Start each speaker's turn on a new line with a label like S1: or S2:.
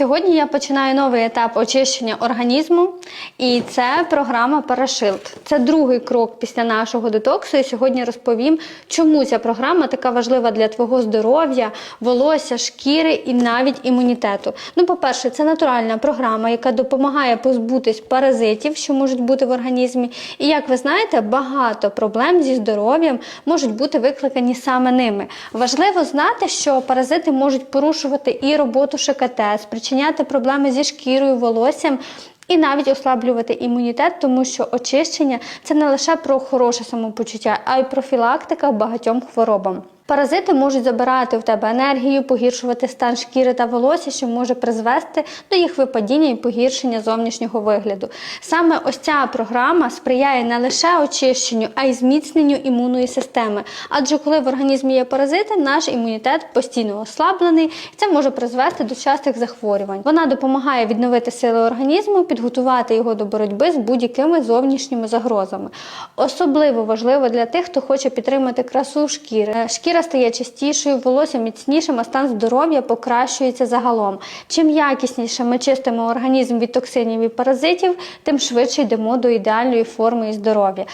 S1: Сьогодні я починаю новий етап очищення організму, і це програма Парашилд. Це другий крок після нашого детоксу. І сьогодні розповім, чому ця програма така важлива для твого здоров'я, волосся, шкіри і навіть імунітету. Ну, по-перше, це натуральна програма, яка допомагає позбутись паразитів, що можуть бути в організмі. І як ви знаєте, багато проблем зі здоров'ям можуть бути викликані саме ними. Важливо знати, що паразити можуть порушувати і роботу ШКТ, спричиняти проблеми зі шкірою, волоссям. І навіть ослаблювати імунітет, тому що очищення це не лише про хороше самопочуття, а й профілактика багатьом хворобам. Паразити можуть забирати в тебе енергію, погіршувати стан шкіри та волосся, що може призвести до їх випадіння і погіршення зовнішнього вигляду. Саме ось ця програма сприяє не лише очищенню, а й зміцненню імунної системи. Адже коли в організмі є паразити, наш імунітет постійно ослаблений, і це може призвести до частих захворювань. Вона допомагає відновити сили організму, підготувати його до боротьби з будь-якими зовнішніми загрозами. Особливо важливо для тих, хто хоче підтримати красу шкіри. Е, Шкіра стає чистішою, волосся міцнішим, а стан здоров'я покращується загалом. Чим якісніше ми чистимо організм від токсинів і паразитів, тим швидше йдемо до ідеальної форми і здоров'я.